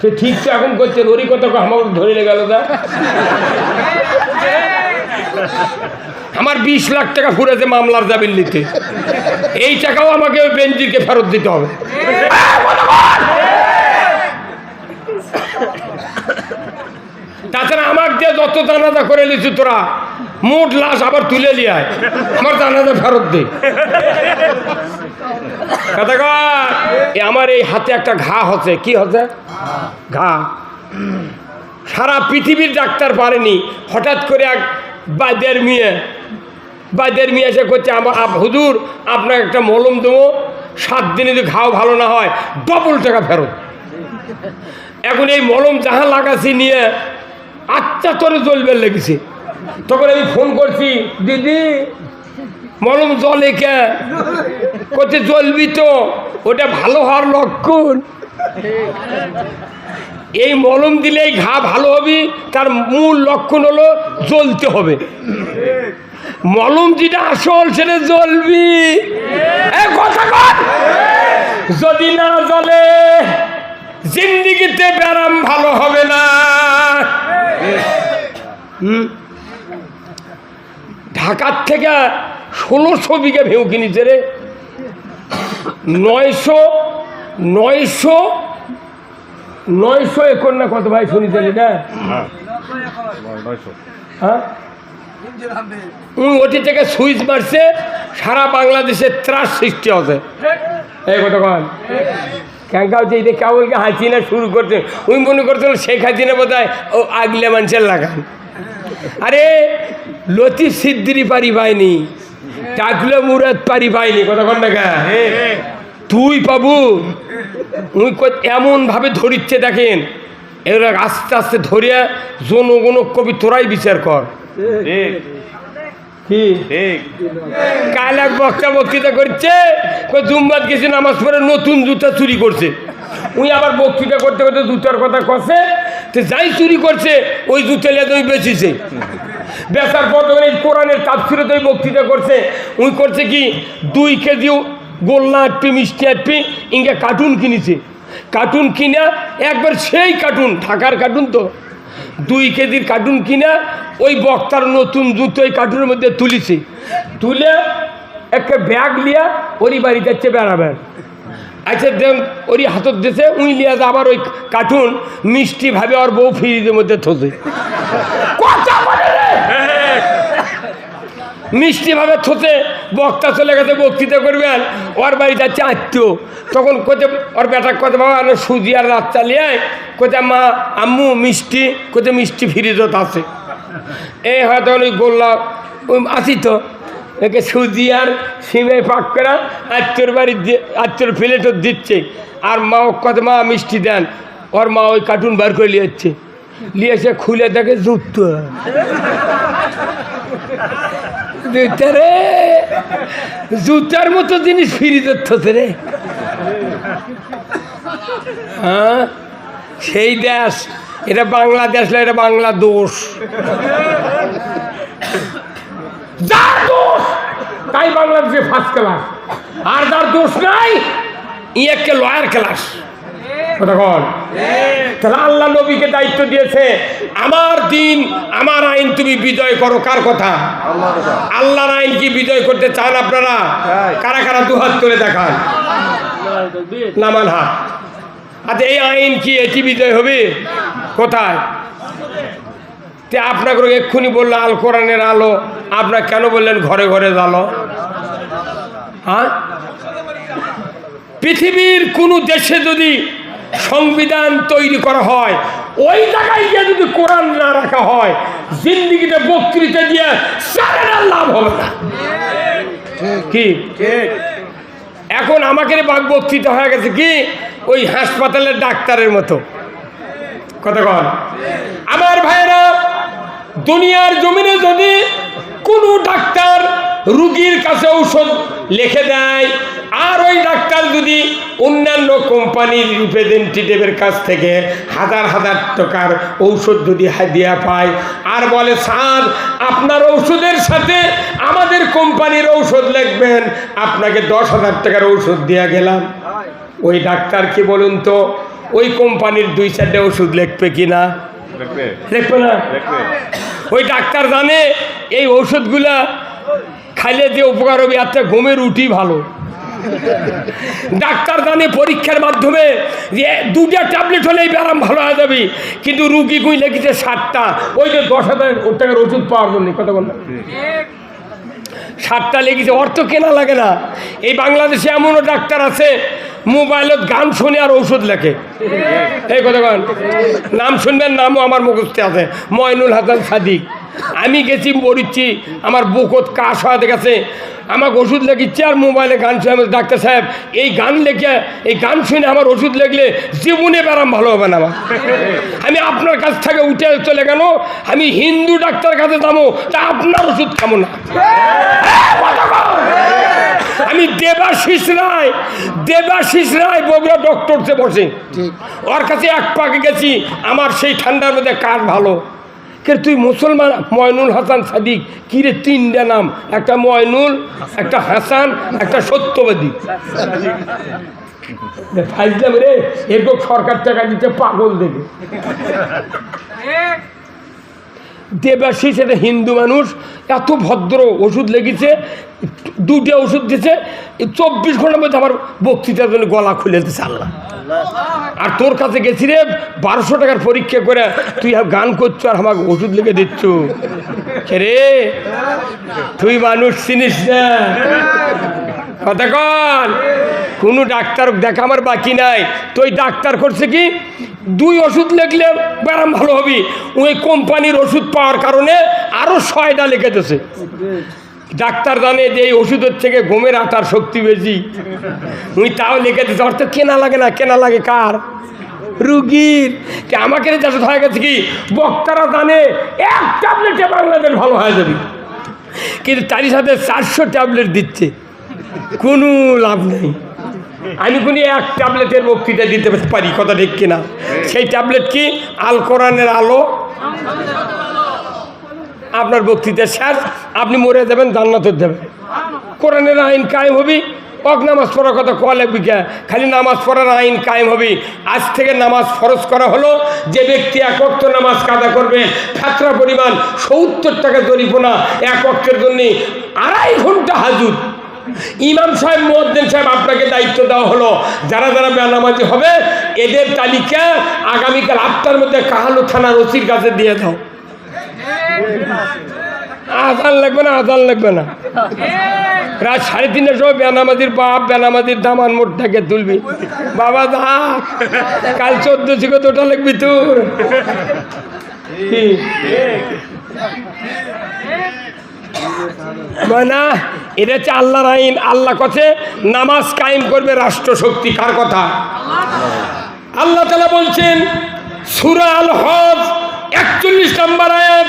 সে ঠিক তো এখন করছেন ওরই কথা আমাকে ধরে গেল দা আমার বিশ লাখ টাকা ফুরেছে মামলার জামিন নিতে। এই টাকাও আমাকে ওই বেঞ্জিরকে ফেরত দিতে হবে। তাছাড়া আমাকে যত জানাজা করে নিছি তোরা মোট লাশ আবার তুলে লিয়ায় আমার জানাজা ফেরত দে। আমার এই হাতে একটা ঘা হচ্ছে। কি হচ্ছে? ঘা। সারা পৃথিবীর ডাক্তার পারেনি। হঠাৎ করে এক বাইদের মেয়ে বাইদের মেয়ে এসে করছে আমার হুজুর আপনার একটা মলম দেবো। সাত দিনে যদি ঘাও ভালো না হয় ডবল টাকা ফেরত। এখন এই মলম যাহা লাগাছি নিয়ে আচ্ছা তোরে জ্বলবে লেগেছে। তখন আমি ফোন করছি, দিদি, মলম জলে কে? করতে জ্বলবি তো? ওটা ভালো হওয়ার লক্ষণ। এই মলম দিলেই ঘা ভালো হবে, তার মূল লক্ষণ হলো জ্বলতে হবে। মলম যেটা আসল, সেটা জ্বলবি। কথা যদি না জ্বলে, জিন্দিগিতে ব্যারাম ভালো হবে না। হুম? ঢাকার থেকে ষোলোশো বিঘা ভেউ কিনেছে রে। নয়শো নয়শো নয়শো একর না কত ভাই শুনিছেন এটা হ্যাঁ? ওটি থেকে সুইচ মারছে, সারা বাংলাদেশে ত্রাস সৃষ্টি হচ্ছে। এই কথা কন। ক্যাঙ্কা হচ্ছে এই যে কেবলকে হাসিনা শুরু করছে, উনি মনে করছিল শেখ হাসিনা বোধ হয় ও আগলে মানুষের লাগান। আরে লতি সিদ্দিরি পারি পাইনি টাকলে মুরাদ পারি পাইনি কন দেখা তুই পাবু উই এমন ভাবে ধরিচ্ছে দেখেন, এরা আস্তে আস্তে ধরিয়া জনগণ কবি তোরাই বিচার কর। কাল এক বক্তা বক্তৃতা করছে জুম্বাদ গেছে নামাজ পড়ে নতুন জুতা চুরি করছে। উনি আবার বক্তৃতা করতে করতে জুতার কথা কছে তো যাই চুরি করছে, ওই জুতা লিয়ে তুমি বেচিছে। বেচার পর তখন এই কোরআনের তাপসিরে তো বক্তৃতা করছে। উনি করছে কি, দুই কেজি গোল্লা আটপি মিষ্টি আটপি ইঙ্গে কার্টুন কিনেছে। কার্টুন কিনা, একবার সেই কার্টুন, ঢাকার কার্টুন তো। দুই কেজির কার্টুন কিনা, ওই বক্তার নতুন জুতো ওই কার্টুনের মধ্যে তুলিছে। তুলে একটা ব্যাগ লিয়া ওরই বাড়ি যাচ্ছে বেড়াবেন আচ্ছা দেন ওরই হাতত দিছে, উই লিয়া যা আবার ওই কার্টুন মিষ্টি ভাবে ওর বউ ফ্রিজের মধ্যে থসে। কথা বলে রে! মিষ্টি ভাবে থতে বক্তা চলে গেছে, বক্তৃতা করবেন ওর বাড়ি যাচ্ছে আত্মীয়। তখন কোথায় ওর বেটা কোথায় বাবা সুজি আর রাত চালিয়ে কোথায় মা, আম্মু, মিষ্টি। কোথায় মিষ্টি ফ্রিজত আছে। এই হয়তো ওই গোল্লা আসি তো একে সুজি আর সিমে পাক করা আত্মীয়র বাড়ি দিয়ে আত্মীয়র প্লেটও দিচ্ছে। আর মা কত মা মিষ্টি দেন। ওর মা ওই কার্টুন বার করে নিয়ে যাচ্ছে। নিয়ে খুলে দেখে জুতো রে। জুতার মতো জিনিস ফিরি যাচ্ছে রে। হ্যাঁ? সেই দেশ। এটা বাংলাদেশ না, এটা বাংলা দোষ তাই বাংলাদেশে ফার্স্ট ক্লাস আর যার দোষ নাই, ই একটা লয়ার ক্লাস কতক্ষণ আল্লাহ নবীকে দায়িত্ব দিয়েছে, আমার দিন, আমার আইন তুমি বিজয় করো, কার কথা? আল্লাহর আইন কি বিজয় করতে চান আপনারা? কারা কারা দুহাত তুলে দেখান? নামান হাত। আচ্ছা এই আইন কি, এটি বিজয় হবে? কোথায়? তে আপনাকে এক্ষুনি বলল, আল কোরআনের আলো। আপনার কেন বললেন, ঘরে ঘরে জালো হ্যাঁ পৃথিবীর কোনো দেশে যদি সংবিধান তৈরি করা হয়, ওই জায়গায় গিয়ে যদি কোরআন না রাখা হয়, জিন্দিগিতে বক্তৃতা দিয়ে সারের লাভ হবে না। কি? এখন আমাকে বাঘ বক্তৃতা হয়ে গেছে কি? ওই হাসপাতালের ডাক্তারের মতো। কতক্ষণ আমার ভাইরা দুনিয়ার জমিনে যদি কোনো ডাক্তার রুগীর কাছে ঔষধ লিখে দেয়। আর ওই ডাক্তার যদি অন্যান্য কোম্পানির রিপ্রেজেন্টেটিভের কাছ থেকে হাজার হাজার টাকার ঔষধ যদি হাদিয়া পায় আর বলে স্যার আপনার ঔষধের সাথে আমাদের কোম্পানির ঔষধ লিখবেন। আপনাকে দশ হাজার টাকার ঔষধ দেওয়া গেলাম। ওই ডাক্তার কি বলুন তো ওই কোম্পানির দুই চারটে ওষুধ লিখবে কি না? লিখবে। না। ওই ডাক্তার জানে এই ঔষধগুলা খাইলে যে উপকার হবে এত ঘুমের উঠি ভালো। ডাক্তার জানে পরীক্ষার মাধ্যমে যে দুটা ট্যাবলেট হলেই ব্যায়াম ভালো হয়ে যাবে, কিন্তু রুগী গুই লেগেছে সাতটা। ওই যে দশ হাজার টাকার ওষুধ পাওয়ার জন্য, কথা বল সাতটা লেগেছে, অর্থ কেনা লাগে না। এই বাংলাদেশে এমনও ডাক্তার আছে, মোবাইলত গান শুনে আর ঔষধ লেখে। এই কথা নাম শুনবেন, নামও আমার মুখস্থে আছে। ময়নুল হাসান সাদিক। আমি গেছি মরিচ্ছি আমার বুকত কাশ হওয়াতে গেছে। আমাকে ওষুধ লেগিচ্ছে আর মোবাইলে গান শুনে ডাক্তার সাহেব এই গান লেখে এই গান শুনে আমার ওষুধ লেগলে জীবনে ব্যারাম ভালো হবে না আমার আমি আপনার কাছ থেকে উঠে চলে গেল আমি হিন্দু ডাক্তার কাছে যাব তা আপনার ওষুধ খাব না। আমি দেবাশিস রায় দেবাশিস রায় বগুড়া ডক্টরসে বসে। ওর কাছে এক পাকে গেছি আমার সেই ঠান্ডার মধ্যে কার ভালো। কে তুই মুসলমান? ময়নুল হাসান সাদিক। কিরে তিনটা নাম? একটা ময়নুল, একটা হাসান, একটা সত্যবাদী। ফাইজলাম রে এরকম সরকার টাকা দিতে পাগল দেবে। দেবাশিস এটা হিন্দু মানুষ, এত ভদ্র ওষুধ লেগেছে দুটো ওষুধ দিছে চব্বিশ ঘণ্টার মধ্যে আমার বক্তৃতার জন্য গলা খুলে দিতে আল্লাহ। আর তোর কাছে গেছি রে, বারোশো টাকার পরীক্ষা করে, তুই গান করছ আর আমাকে ওষুধ লিখে দিচ্ছ। রে? তুই মানুষ চিনিস না। কথা কন। কোনো ডাক্তার দেখা, আমার বাকি নাই। তুই ডাক্তার করছে কি? দুই ওষুধ লিখলে ব্যারাম ভালো হবি। ওই কোম্পানির ওষুধ পাওয়ার কারণে আরও ছয়টা লিখে ডাক্তার জানে যে এই ওষুধের থেকে ঘুমের আটার শক্তি বেশি। উনি তাও লিখে দিচ্ছে অর্থ কেনা লাগে না, কেনা লাগে কার? রুগীর। আমাকে কি? বক্তারা জানে এক ট্যাবলেটে বাংলাদেশ ভালো হয়ে যাবে। কিন্তু তারই সাথে চারশো ট্যাবলেট দিচ্ছে। কোনো লাভ নেই। আমি কোনো এক ট্যাবলেটের বক্তৃতা দিতে পারি, কথা ঠিক কিনা? সেই ট্যাবলেট কি? আল কোরআনের আলো? আপনার বক্তৃতা শেষ, আপনি মরে যাবেন জান্নাতের দেবেন কোরআনের আইন কায়েম হবি অক নামাজ পড়ার কথা কোয়া লাগবি কে? খালি নামাজ পড়ার আইন কায়েম হবি। আজ থেকে নামাজ ফরজ করা হলো, যে ব্যক্তি এক অক্ত নামাজ কাদা করবে, ফাতরা পরিমাণ সত্তর টাকা জরিপনা এক অক্টের জন্যে আড়াই ঘণ্টা হাজুর ইমাম সাহেব মোয়াদ্দেন সাহেব আপনাকে দায়িত্ব দেওয়া হলো। যারা যারা বেনামাজি হবে, এদের তালিকা আগামীকাল আটটার মধ্যে কাহালু থানার ওসির কাছে দিয়ে দাও। আজান লাগবে না, আজান লাগবে না। রাত সাড়ে তিনটার সময় বেনামাজির বাপ, বেনামাজির দামান মোটটাকে তুলবি। বাবা দা, কাল চোদ্দ থেকে তোটা লাগবি তোর? না এটা হচ্ছে আল্লাহর আইন। আল্লাহ কথা নামাজ কায়েম করবে রাষ্ট্রশক্তি, কার কথা? আল্লাহ তালা বলছেন, সুরা আল হজ একচল্লিশ নম্বর আয়াত।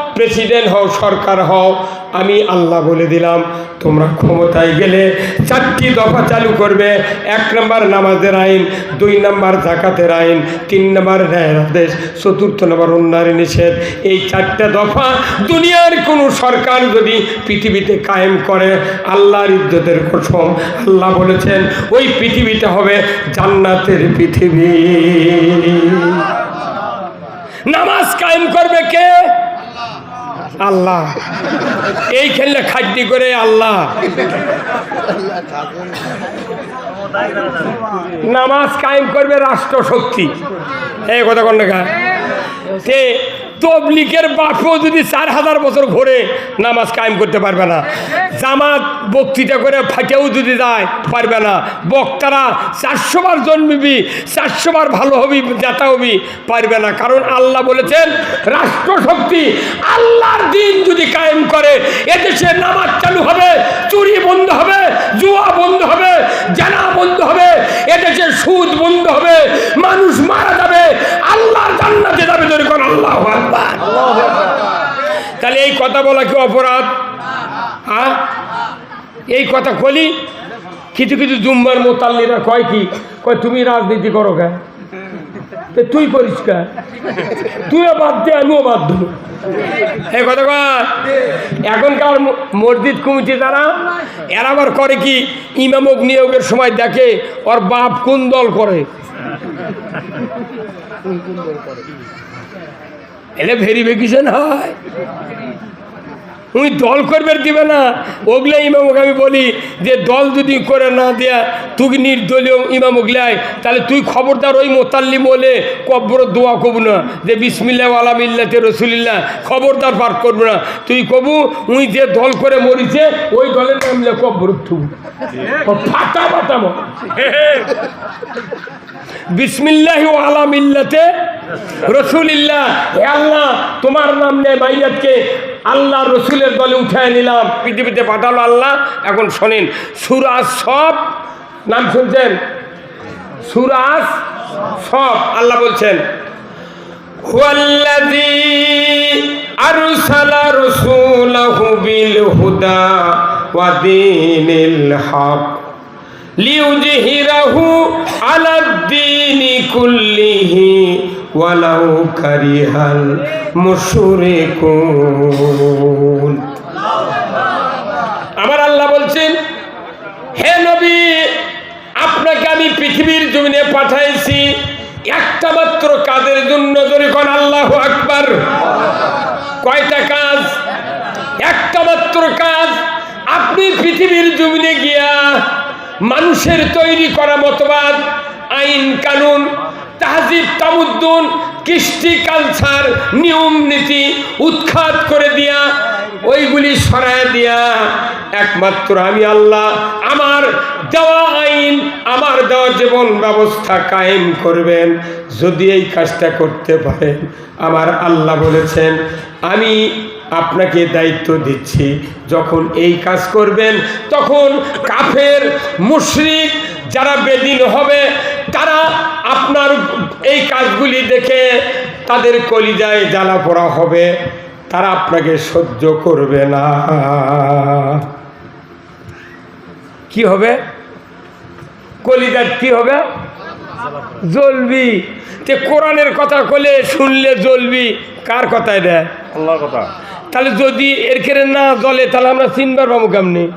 প্রেসিডেন্ট হও, সরকার হও, আমি আল্লাহ বলে দিলাম, তোমরা ক্ষমতায় গেলে চারটি দফা চালু করবে, এক নম্বর নামাজের আইন, দুই নম্বর জাকাতের আইন, তিন নম্বর ন্যায়ের আদেশ, চতুর্থ নম্বর উন্নয়ন নিষেধ। এই চারটে দফা দুনিয়ার কোনো সরকার যদি পৃথিবীতে কায়েম করে, আল্লাহর ইজ্জতের কসম, আল্লাহ বলেছেন, ওই পৃথিবীটা হবে জান্নাতের পৃথিবী। নামাজ কায়েম করবে কে? আল্লাহ। এই খেললে খাদ্যি করে আল্লাহ। নামাজ কায়েম করবে রাষ্ট্র শক্তি এই কথা কন্যা সে তবলিকের বাপও যদি চার হাজার বছর ঘোরে নামাজ কায়েম করতে পারবে না। জামাত বক্তৃতা করে ফাটেও যদি যায়, পারবে না। বক্তারা চারশো বার জন্মিবি চারশো বার ভালো হবি, নেতা হবি, পারবে না। কারণ আল্লাহ বলেছেন, রাষ্ট্রশক্তি আল্লাহর দিন যদি কায়েম করে, এদেশে নামাজ চালু হবে, চুরি বন্ধ হবে, জুয়া বন্ধ হবে, জানা বন্ধ হবে এদেশে সুদ বন্ধ হবে, মানুষ মারা যাবে, আল্লাহর জান্নাতে যাবে ধরে কোন আল্লাহ তাহলে এই কথা বলা কি অপরাধ? হ্যাঁ? এই কথা কলি? কিছু কিছু জুম্বার মোতাল্লিরা কয় কি? কয়, তুমি রাজনীতি করো কে তে তুই করিস কে তুইও বাদ দে, আমিও বাদ দেবো। এই কথা এখনকার মসজিদ কমিটি তারা এরা আবার করে কি? ইমামক নিয়োগের সময় দেখে ওর বাপ কোন দল করে? এটা ভেরিফিকেশন হয়। তুমি দল করবে দিবে না। ওগুলো ইমামক আমি বলি যে, দল যদি করে না দেয়া, তুই নির্দলীয় ইমামক লাই তাহলে তুই খবরদার ওই মোতাল্লি বলে কব্বর দোয়া কব না যে বিসমিল্লা আলা মিল্লাতে রসুলিল্লাহ, খবরদার পাঠ করব না। তুই কবু, উনি যে দল করে মরিছে, ওই দলের নামলে কব্বর থুব ফাটা ফাটাম বিসমিল্লাহি ও আলা মিল্লাতে রসুলিল্লাহ। আল্লাহ, তোমার নাম নেই মাইয়াতকে আল্লাহ রসুলের দলে উঠায় নিলাম। পৃথিবীতে পাঠালো আল্লাহ এখন শোনেন সুরাজ সব নাম শুনছেন? সুরাজ সব আল্লাহ বলছেন আরসালা রাসূলাহু বিল হুদা ওয়া দীনিল হক লিউজহিরাহু আলাদ্দীনি কুল্লিহি ওয়ালাউ কারিহাল মুশরিকুন। আমার আল্লাহ বলছেন, হে নবী, আপনাকে আমি পৃথিবীর জমিনে পাঠাইছি, একটা মাত্র কাজের জন্য কোন আল্লাহ আকবার। কয়টা কাজ? একটা মাত্র কাজ, আপনি পৃথিবীর জমিনে গিয়া মানুষের তৈরি করা মতবাদ, আইন, কানুন তাহজিব তামুদ্দুন কৃষ্টি কালচার, নিয়ম নীতি উৎখাত করে দিয়া, ওইগুলি সরায় দিয়া, একমাত্র আমি আল্লাহ। আমার দেওয়া আইন, আমার দেওয়া জীবন ব্যবস্থা কায়েম করবেন। যদি এই কাজটা করতে পারেন, আমার আল্লাহ বলেছেন, আমি আপনাকে দায়িত্ব দিচ্ছি। যখন এই কাজ করবেন, তখন কাফের, মুশরিক যারা বেদিন হবে তারা আপনার এই কাজগুলি দেখে তাদের কলিজায় জ্বালা পড়া হবে। তারা আপনাকে সহ্য করবে না। কি হবে? কলিজার কি হবে? জ্বলবি। তে কোরআনের কথা কলে শুনলে জ্বলবি। কার কথায় দেয় আল্লাহর কথা। তাহলে যদি এর কেড়ে না জ্বলে তাহলে আমরা চিনবার পাবো কেমনি?